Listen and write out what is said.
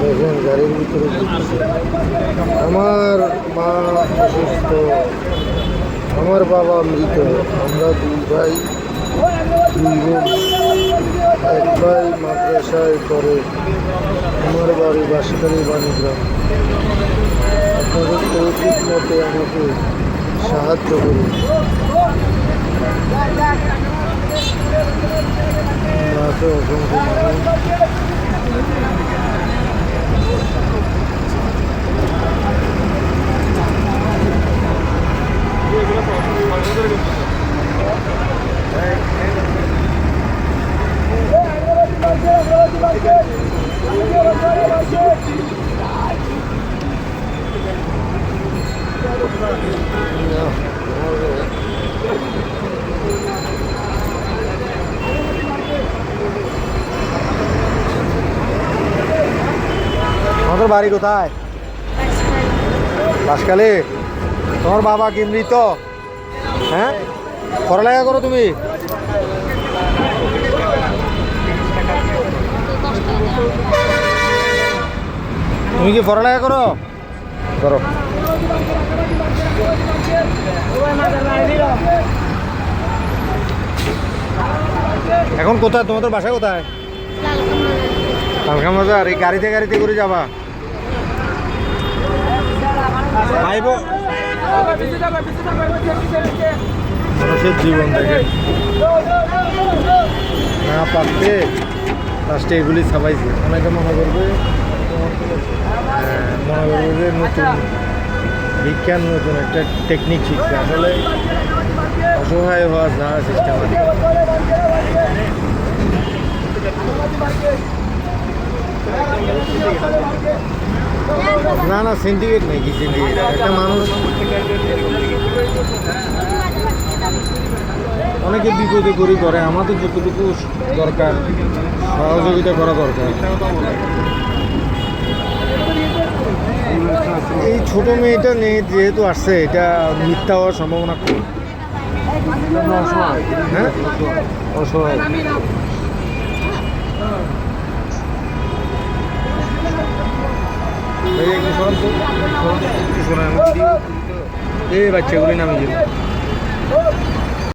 দেখেন গাড়ির ভিতরে আমার মা অসুস্থ, আমার বাবা মৃত, আমরা দুই ভাই, দুই বোন। এক ভাই মাদ্রাসায় পড়ে, আমার বাড়ি বাসিকালী বাণীগ্রাম। আপনাদের তৌফিক মতে আমাকে সাহায্য করুন মানুষ আমাদের বাড়ি কোথায়? বাসকালে তোমার বাবা কি মৃত? হ্যাঁ? পড়ালেখা করো তুমি? তুমি কি পড়ালেখা করো? করো। এখন কোথায়? তোমাদের বাসা কোথায়? কালকা মজার এই গাড়িতে গাড়িতে করে যাবা। মানুষের জীবন দেখে। না পারতে। লাস্টে এগুলি ছাপাইছে। অনেকে মনে করবে নতুন বিজ্ঞান, নতুন একটা টেকনিক শিখছে। আসলে অসহায় হওয়া যা সিস্টেম আছে না না সিন্ডিকেট নেই, কি সিন্ডিকেট একটা মানুষ অনেকে বিপদে করি করে আমাদের যতটুকু দরকার, সহযোগিতা করা দরকার। এই ছোট মেয়েটা নেই যেহেতু আসছে এটা মিথ্যা হওয়ার সম্ভাবনা কম। হ্যাঁ? অসহায়। এই বাচ্চাগুলি নামে যাবে